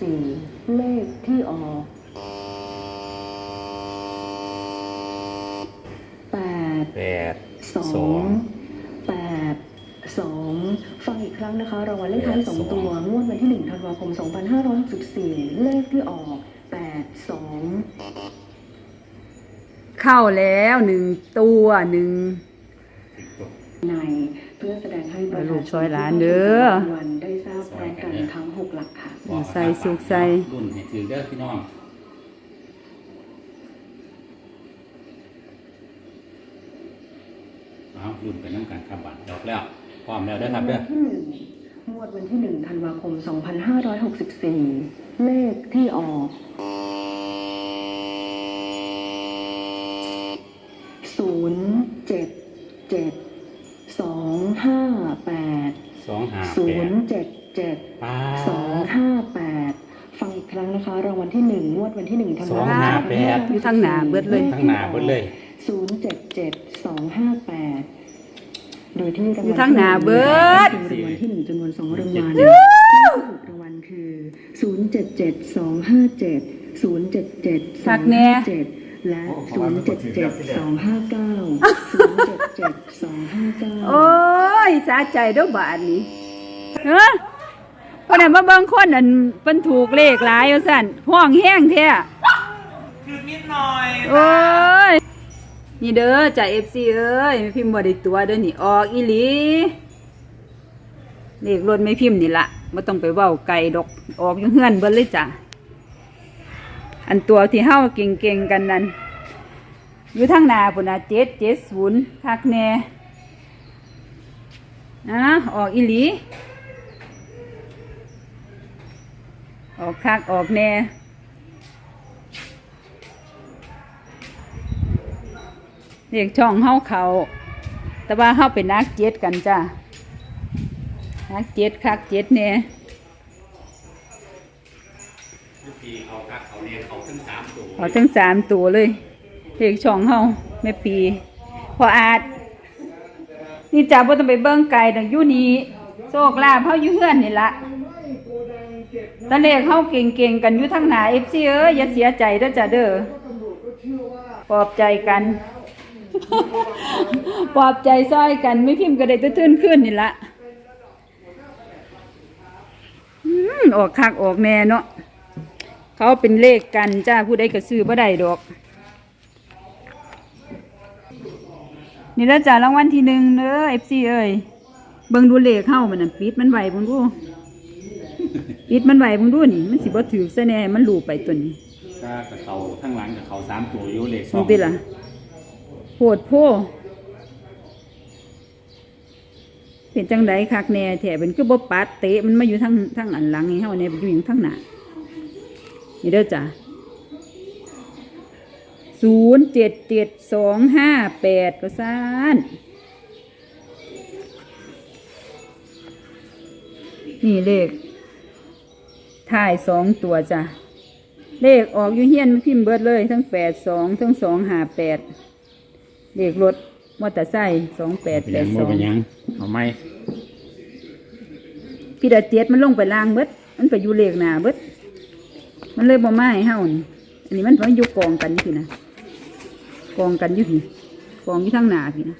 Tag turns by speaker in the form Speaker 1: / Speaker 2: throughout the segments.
Speaker 1: สี่เลขที่ออก แปดสอ
Speaker 2: งง
Speaker 1: แปดสองฟังอีกครั้งนะคะ รางวัลเลขท้าย
Speaker 2: แปด
Speaker 1: สองตัว งวดวันที่หนึ่งธันวาคมสองพันห้าร้อยสิบสี่เลขที่ออกแปดสอง
Speaker 3: เข้าแล้วหนึ่งตัวหนึ่ง
Speaker 1: ใน เพื่อแสดงให้ประ
Speaker 3: ลู
Speaker 1: ชากช
Speaker 3: ซอย
Speaker 1: น
Speaker 3: หลาน
Speaker 1: ที่
Speaker 3: เด้อ
Speaker 1: รางวัลได้ทราบพร้อมกันทั้งหกหลักค่ะ
Speaker 3: อยู่ใส่สุกใส่
Speaker 2: รุ่นให้ถือเด้อพี่น้องเอารุ่นไปน้ำกันครับบัตรดอกแล้วพร้อมแล้วเด้อครับเด้อ
Speaker 1: ที่หนึ่งงวดวันที่หนึ่งธันวาคม 2564 เลขที่ออก อยู่ทั้งหน้า
Speaker 3: เบิดเลย
Speaker 2: ทั้งหนาเบิดเลย
Speaker 1: ศูนย์เจ็ดเจ็ดสองห้าแปดโดยที่ราง
Speaker 3: อยู่
Speaker 1: วัล
Speaker 3: ทั้งหน้าเบิด
Speaker 1: รางวัลที่หนึ่งจำนวนสองรางวัลที่ถูกรางวัลคือศูนย์เจ็ดเจ็ดสองห้าเจ็ดศูนย์เจ็ดเจ็ดส
Speaker 3: คั
Speaker 1: อง
Speaker 3: กแน่
Speaker 1: ห้าเจ็ดและศูนย์เจ็ดเจ็ดสองห้าเก้าศูนย์เจ็ดเจ็ดสองห้าเก้า
Speaker 3: โอ้ยสาใจเด้อบาทนี้เฮ้อคนนั้นมาเบิ่งคนอันเพิ่นถูกเลขหลายว่าซั่นห้องแห้งแท้
Speaker 4: คือนิดหน่อย
Speaker 3: โอ้ย นี่เด้อจ่า FC เอ้ยไม่พิมพ์บ่ได้ตัวเด้อนี่ออกอีหลีเลขรถไม่พิมพ์นี่ละบ่ต้องไปเว้าไกลดอกออกอยู่เฮือนเบิดเลยจ้ะอันตัวที่เฮาเก่งๆกันนั่นอยู่ทางนาพุ่นน่ะ770คักแน่นะออกอีหลี ออกคักออกแน่ เรียกช่องเฮาเขา แต่ว่าเฮาเป็นนักเจ็ดกันจ้ะนักเจ็ดคักเจ็ดเนี่ย
Speaker 2: ทุกทีเขาคักเขาเนี่ยเขาทั้งสามตัว
Speaker 3: เอาทั้งสามตัวเลยเรียกช่องเฮาแม่ปี พออาจนี่จ้าบ่ต้องไปเบิ่งไก่ดังอยู่นี่โชคลาภเฮาอยู่เฮือนนี่ละตอนเลขเฮาเก่งๆกันอยู่ทางหน้า FC เอ้ยอย่าเสียใจเด้อจ้ะเด้อปลอบใจกัน ปลอบใจซ้อยกัน ไม่พิมพ์ก็ได้ตื้นๆขึ้นนี่ละอืมออกคักออกแน่เนาะเขาเป็นเลขกันจ้าผู้ใดก็ซื้อบ่ได้ดอก นี่แล้วจ้ารางวัลที่หนึ่งเด้อ FC เอ้ยเบิ่งดูเลขเข้ามันน่ะปิดมันไหวเบิ่งดูปิดมันไหวเบิ่งดูนี่ มันสิบ่ถือซะแน่มันลูไปตัวนี้
Speaker 2: ก็กับเขาทั้งหลังกับเขาสามตัวอยู่เลขส
Speaker 3: มึ
Speaker 2: องง
Speaker 3: ติล่ะ โหดโพเป็นจังไดคักแน่แถเป็นคือบ่ปัดเตะมันมาอยู่ทั้งทั้งอันหลังนี่เฮาเนี่ยอยู่อยู่ทั้งหน้านี่เด้อจ้ะศูนย์เจ็ดเจ็ดสองห้าแปดก็ซ่านนี่เลขถ่ายสองตัวจ้ะ เลขออกอยู่เฮียนพิมพ์เบิดเลย ทั้งแปดสองทั้งสองหาแปด เลขรถมอเตอร์ไซค์สองแปด
Speaker 2: เป็น
Speaker 3: แป
Speaker 2: ยั
Speaker 3: ด
Speaker 2: ง
Speaker 3: ส
Speaker 2: บ่
Speaker 3: อง
Speaker 2: เป็นหยังเอาไหม
Speaker 3: พี่ดาเจ็ดมันลงไปล่างเบิดมันไปอยู่เลขหนาเบิดมันเลยบ่มาให้เฮานี่อันนี้มันมันอยู่กองกันอยู่พี่นะกองกันอยู่พี่กองอยู่ทั้งหนาพี่นะ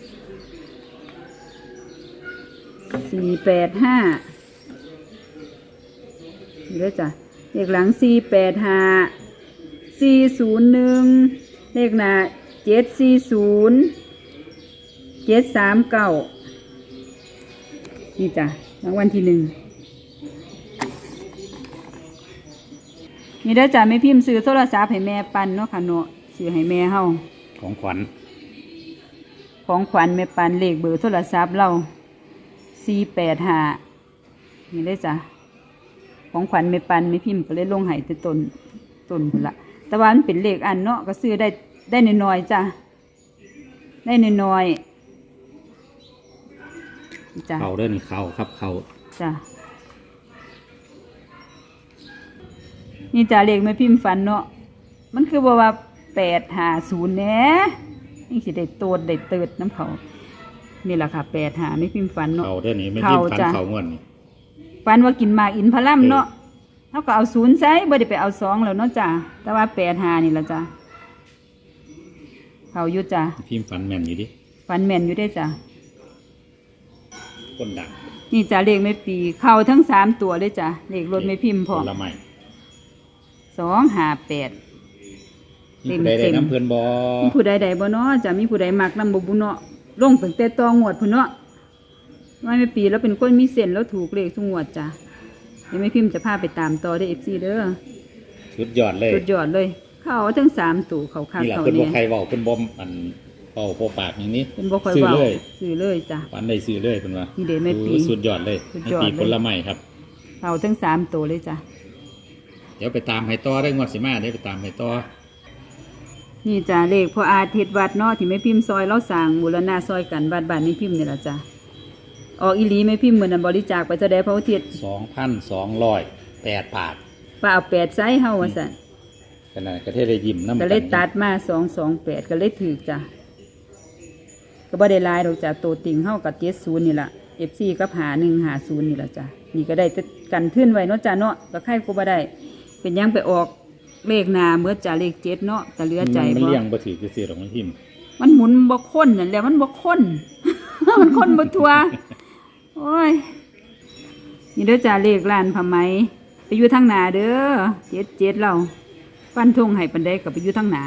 Speaker 3: สี่แปดห้านี่เลยจ้ะเลขหลังสี่แปดห้าสี่ศูนย์หนึ่งเลขหน้า เจ็ดสี่ศูนย์เจ็ดสามเก้านี่จ้ะรางวัลที่หนึ่งนี่เด้อจ้ะแม่พิมพ์ซื้อโทรศัพท์ให้แม่ปันเนาะค่ะเนาะซื้อให้แม่เฮา
Speaker 2: ของขวัญ
Speaker 3: ของขวัญแม่ปันเลขเบอร์โทรศัพท์เราสี่แปดห้านี่เด้อจ้ะของขวัญแม่ปันแม่พิมพ์ก็เลยลงให้แต่ต้นต้นพุ่นละแต่ว่ามันเป็นเลขอันเนาะก็ซื้อได้ ได้น้อยๆจ้ะ ได้น้อยๆจ้ะ
Speaker 2: เขาเด้อนี่เขาครับเขา
Speaker 3: จ้ะ นี่จ้ะเลขแม่พิมพ์ฝันเนาะ มันคือบอกว่าแปดหาศูนย์แหน่นี่สิได้โตดได้เติดน้ำเขานี่แหละค่ะแปดหาไม่พิมพ์ฝันเนาะ
Speaker 2: เขาเด้อนี่ไม่
Speaker 3: เขา
Speaker 2: ยิ้มฟัน
Speaker 3: จ้ะ
Speaker 2: เขาง่วนนี่
Speaker 3: ฝันว่ากินหมากอินพะล่ำเนาะพเขาก็เอาศูนย์ใส่บ่ได้ไปเอาสองแล้วเนาะจ้ะ แต่ว่าแปดหานี่ละจ้ะ เขาอยู่จ้ะ
Speaker 2: พิมพ์ฝันแม่นอยู่ดิ
Speaker 3: ฟันแม่นอยู่ได้อจ้ะ
Speaker 2: คนดัง
Speaker 3: นี่จ้ะเลขไม่ปี เข้าทั้งสามตัวเลยจ้ะเลขรถไม่พิมพ์พ
Speaker 2: ผ
Speaker 3: ร้อม
Speaker 2: ลไม้
Speaker 3: สองห้าแปด
Speaker 2: มีผู้ใดได้น้ำเพื่อนบอ
Speaker 3: มีผู้ใดใดบ่เนาะจ้ะมีผู้ใดมักนำบ่บุเนาะลงตั้งแต่ตองวดพุ่นเนาะว่าไม่ปีแล้วเป็นคนมีเส้นแล้วถูกเลขทุกงวดจ้ะเดี๋ยวไม่พิมพ์จะพาไปตามต่อได้อ FC เด้อ
Speaker 2: สุดยอดเลย
Speaker 3: สุดยอดเลย เข้าทั้งสามตัวเขาคัก
Speaker 2: นี่แหละ
Speaker 3: เขา
Speaker 2: เพื่อนบอ
Speaker 3: เนี่ย
Speaker 2: ใครเว้าเพื่อนบอมอันเป่าโปปากอย่างนี้
Speaker 3: เป็นบ่ค่อย
Speaker 2: ซื้อ
Speaker 3: เว้า
Speaker 2: เลย
Speaker 3: ซื้อเลยจ้ะ
Speaker 2: ฝันได้ซื้อเลยเพื่อนว่า
Speaker 3: นี่เด้แม่ปี
Speaker 2: โอ้สุดยอดเลย
Speaker 3: สุด
Speaker 2: แม่
Speaker 3: ยอด
Speaker 2: ปี
Speaker 3: เลย
Speaker 2: ผลไม้ครับ
Speaker 3: เข้าทั้งสามตัวเลยจ้ะ
Speaker 2: เดี๋ยวไปตามให้ต่อได้งวดสิมาได้ไปตามให้ต่อ
Speaker 3: นี่จ้ะเลขพออาทิตย์วัดเนาะที่ไม่พิมพ์ซอยเราสั่งบูรณาซอยกันวัดบ้านไม่พิมพ์นี่แหละจ้ะออกอีหลีไม่พิมพ์เหมือนนบริจาคไปจะได้พระอุทิศ
Speaker 2: สองพันสองร้อยแปดบาท
Speaker 3: ป้าเอาแปดไซส์เฮาว่าสั่น
Speaker 2: ขนาดกระเทศได้ยิ้มน้ำ
Speaker 3: ก็เลยตัดมาสองสองแปดก็เลยถือจ้ะก็บ่ได้หลายดอกจ้ะตัวติ่งเฮากับเจ็ดศูนย์นี่แหละเอฟซีกับหาหนึ่งหาศูนย์นี่แหละจ้ะนี่ก็ได้แต่กันทื่นไว้เนาะจ้ะเนาะก็ใครก็บ่ได้ เป็นหยังไปออกเลขหนาเมื่อจ้ะเลขเจ็ดเนาะจะเหลือใจ
Speaker 2: มัน
Speaker 3: บ่
Speaker 2: เลี้ยงบ่ถือคือสิหรอกมันพิมพ์
Speaker 3: มันหมุนบ่ค้นนั่นแหละมันบ่ค้น มันค้นบ่ทัวโอ้ยนี่เด้อจ่าเลขร้านผ้าไหม ไปอยู่ทางหนาเด้อเจ็ดเจ็ดเรา ปั้นทงให้ปันได้กับไปอยู่ทางหนา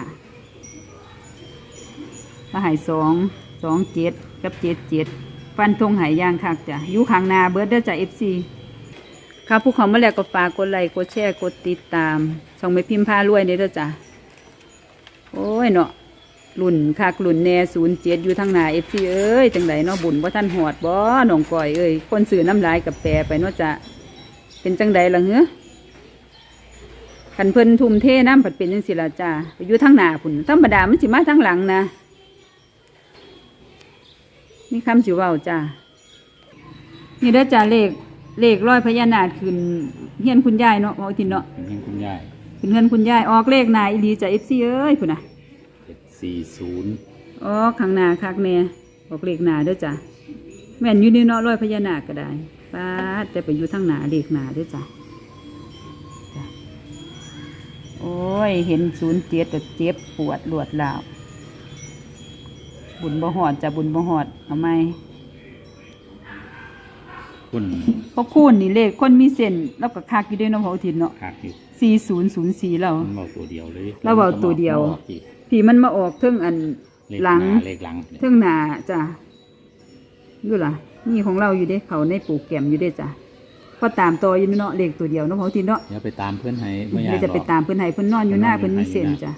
Speaker 3: ถ้าหายสองสองเจ็ดกับเจ็ดเจ็ดปั้นทงหายย่างคักจ้ะอยู่ข้างหนาเบิร์ดเด้อจ่าเอฟซีครับผู้เขอมาแล้วก็ฝากกดไลค์กดแชร์กดติดตามช่องไม่พิมพ์พารวยเด้อจ้ะโอ้ยเนาะรุ่นคักรุ่นแน่ศูนย์เจ็ดอยู่ทางหนาเอฟซีเอ้ยจังไดเนาะบุญว่าท่านหอดบ่หนองก่อยเอ้ยคนสื่อน้ำลายกับแปรไปเนาะจ้ะเป็นจังไดล่ะเฮ้อ คันเพิ่นทุ่มเทน้ำผัดเป็นจังสิละจ้าไปอยู่ทางหน้าพุ่นธรรมดามันสิมาทางหลังนะนี่คำสิเว้าจ้านี่เด้อจ้าเลขเลขร้อยพญานาคขึ้นเฮียนคุณยายเนาะเอาทินเนาะ
Speaker 2: เป็นเพียงคุณยาย
Speaker 3: ขึ้นเฮือนคุณยายออกเลขหนาอีหลีจ้าเอฟซีเอ้ยพุ่นน่ะ
Speaker 2: เจ็ดสี่ศูนย์
Speaker 3: อ๋อข้างหน้าคักแน่บอกเลขหน้าเด้อจ้ะแม่นอยู่ในเนาะร้อยพญานาคก็ได้ป้าดแต่ไปอยู่ทางหน้าเลขหน้าเด้อจ้ะ ย เห็นศูนย์เจ็ดแต่เจ็บปวดรวดลาวบุญบ่หอดจ้ะบุญบ่หอดเอาไหม
Speaker 2: คุณ
Speaker 3: เพราะคูณนี่เลขคนมีเส้นแล้วก็คักอยู่ด้วยเนาะพระอุทิศเนาะ
Speaker 2: คักอยู่
Speaker 3: สี่ศูนย์ศูนย์สี่เรา
Speaker 2: มันเบาตัวเดียวเลย
Speaker 3: เราเว้าตัวเดียว
Speaker 2: อีก
Speaker 3: พี่มันมาออกเทิงอัน
Speaker 2: เลข
Speaker 3: หลัง
Speaker 2: น้าเลขหลังเนี่ย
Speaker 3: เทิงหนาจ้ะอยู่ล่ะนี่ของเราอยู่เด้เขาในปลูกแก้มอยู่เด้จ้ะ พอตามต่ออยู่เนาะเลขตัวเดียวเนาะพระอุทิศเนาะ
Speaker 2: เดี๋ยวไปตามเพื่อนให้ไม่ยา
Speaker 3: เดี๋ยวจะไปตามเพิ่นให้เพิ่นนอนอยู่หน้าเพิ่นมีเส้นจ้ะ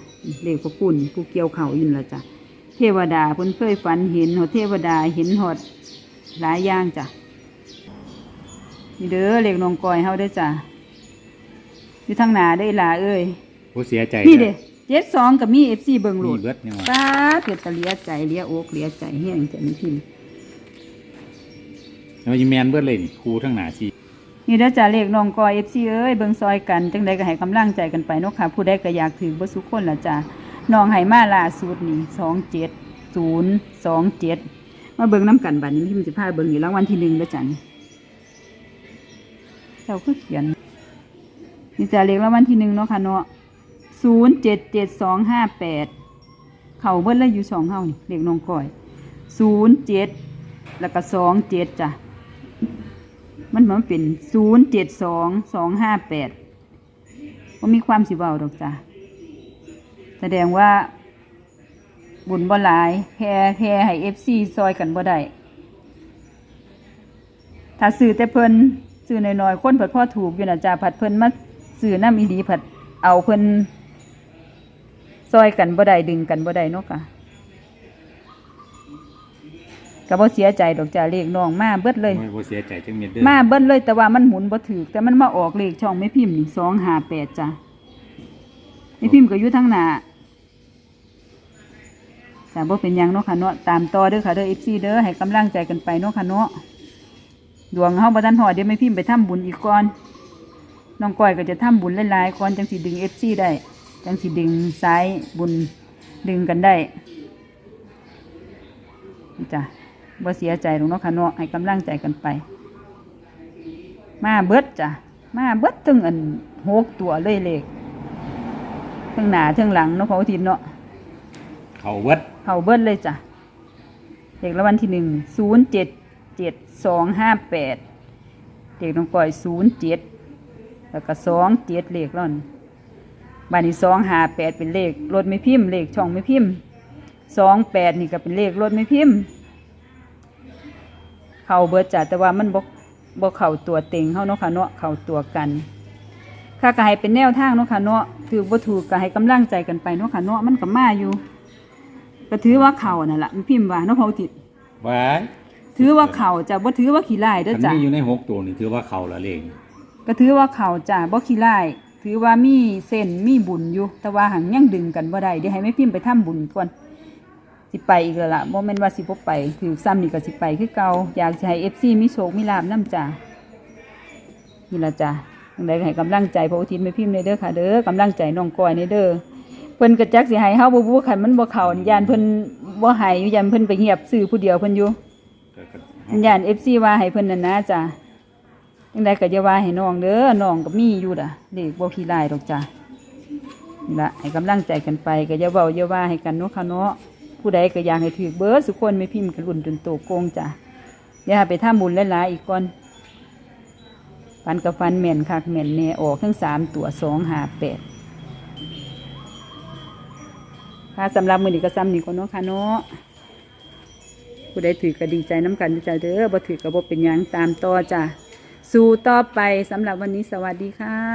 Speaker 3: เลขพระคุณผู้เกี่ยวเขาอยู่นั่นล่ะจ้ะเทวดาเพิ่นเคยฝันเห็นหอดเทวดาเห็นหอดหลายอย่างจ้ะนี่เด้อเลขน้องกอยเฮาเด้อจ้ะอยู่ทางหน้าได้อหล่าเอ้ย
Speaker 2: ผู้เสียใจ
Speaker 3: นี่เด้เจ็ดสองกับมี FC เบิ่งโหล
Speaker 2: มี
Speaker 3: ด
Speaker 2: เบิดเนี่ยว่ะ
Speaker 3: ป้าเกิดตะเลียใจเลียอกเลียใจแห้งแต่นี่พิมพ์
Speaker 2: แล้วมันแมนเบิดเลยนี่ครูทั้งหนาสี
Speaker 3: นี่เด้อจ้าเลขน้องกอย FC เอ้ยเบิ่งซอยกันจังใดก็ให้กำลังใจกันไปเนาะค่ะ ผู้ใดก็อยากถือบ่สุคนละจ้าน้องให้มาล่าสุดนี่27027มาเบิ่งน้ำกันบัดนี้พิมพ์สิพาเบิ่งนี่รางวัลที่1เด้อจ้าเจ้าคือเขียนนี่จ้าเลขรางวัลที่หนึ่งเนาะค่ะเนาะ077258เข้าเบิ่เลยอยู่สองเฮานี่เลขน้องกอย07แล้วก็27จ้ะ มันมันเป็นศูนย์เจ็ดสองสองห้าแปดว่ามีความสิเบาดอกจ้ะแสดงว่า บุญบ่หลายแพ่แพ่ให้เอฟซีซอยกันบ่ได้ถ้าซื้อแต่เพิ่นซื้อน้อยๆคนผัดพ่อถูกอยู่นะจ้ะผัดเพิ่นมาซื้อน้ำอีดีผัดเอาเพิ่นซอยกันบ่ได้ดึงกันบ่ได้นาะค่ะ ก็บ่เสียใจดอกจ้ะเลขน้องมาเบิดเลย
Speaker 2: ไม่ผู้เสียใจจังเม็ดเด้อ
Speaker 3: มาเบิ้ลเลยแต่ว่ามันหมุนบ่ถือแต่มันมาออกเลขช่องไม่พิมพ์นี่สองหาแปดจ้ะไม่พิมพ์ก็อยู่ทั้งหน้าแต่บ่เป็นหยังเนาะค่ะเนาะตามต่อเด้อค่ะเด้อ FC เด้อให้กำลังใจกันไปเนาะค่ะเนาะดวงเฮาบ่ทันหอดเดี๋ยวไม่พิมพ์ไปทำบุญอีกก่อนน้องก้อยก็จะทำบุญหลายๆก่อนจังสิดึง FC ได้ จังสิดึงสายบุญดึงกันได้นี่จ้ะ บ่เสียใจหรอกเนาะค่ะเนาะให้กำลังใจกันไป มาเบิดจ้ะมาเบิดถึงอันหกตัวเลยเลขทั้งหน้าทั้งหลังเนาะพอทินเนาะ
Speaker 2: เขาเวิด
Speaker 3: เขาเบิดเลยจ้ะเลขรางวัลที่หนึ่งศูนย์เจ็ดเจ็ดสองห้าแปดเลขน้องก้อยศูนย์เจ็ดแล้วก็สองเจ็ดเลขร่อนบานนี้สองห้าแปดเป็นเลขรถไม่พิมพ์เลขช่องไม่พิมพ์สองแปดนี่ก็เป็นเลขรถไม่พิมพ์ เขาเบิดจ้ะแต่ว่ามันบกบกเข่าตัวเต็งเขาเนาะค่ะเนาะเข่าตัวกัน ค่าก็ให้เป็นแนวทางเนาะค่ะเนาะถือบ่ถูกก็ให้กำลังใจกันไปเนาะค่ะเนาะมันก็มาอยู่ ก็ถือว่าเข่านั่นแหละมันพิมพ์ว่าเนาะเขาติด
Speaker 2: ไว้
Speaker 3: ถือว่าเข่าจะบ่ถือว่าขี้ลายเด้อ
Speaker 2: มัน
Speaker 3: จ้ะ
Speaker 2: มีอยู่ในหกตัวนี่ถือว่าเขาละเลง
Speaker 3: ก็ถือว่าเข่าจ้ะบ่ขี้ลายถือว่ามีเส้นมีบุญอยู่ แต่ว่าหังยังดึงกันบ่ได้เดี๋ยวให้แม่พิมพ์ไปทำบุญก่อน สิไปอีกแล้วล่ะบ่แม่นว่าสิบ่ไปถือซ้ำนี่ก็สิไปคือเก่าอยากสิให้ FC มีโชคมีลาภนํจ้ะนี่ล่ะจ้ะจังไงให้กำลังใจพระอุทิศแม่พิมพ์เด้อค่ะ เด้อกำลังใจน้องก้อยเด้อเพิ่นก็จักสิให้เฮาบ่บูคันมันบ่เข้ายานเพิ่นบ่ให้อยู่ยานเพิ่นไปเงียบซื้อผู้เดียวเพิ่นอยู่
Speaker 2: ก็ก็
Speaker 3: อันยาน FC ว่าให้เพิ่นนั่นนะจ้ะจังไดก็อย่าว่าให้น้องเด้อน้องก็มีอยู่ล่ะเด็กบ่ขี้ลายดอกจ้ะนี่ล่ะให้กำลังใจกันไปก็อย่าเว้าอย่าว่าให้กันเนาะค่ะเนาะ ผู้ใดก็อยากให้ถือเบิดสุกคนไม่พิมพ์กันรุ่นจนโตโกงจ้ะอย่าไปทำบุญหลายๆอีกก่อนฟันกับฟันแม่นคักแม่นแน่ออกทั้งสามตัวสองหาแปดค่ะสำหรับมือนี้ก็ซ้ำนี่คนเนาะค่ะเนาะผู้ใดถือก็ดีใจน้ำกันจะเด้อบ่ถือก็บ่เป็นยังตามต่อจ้ะ สู่ต่อไปสำหรับวันนี้สวัสดีค่ะ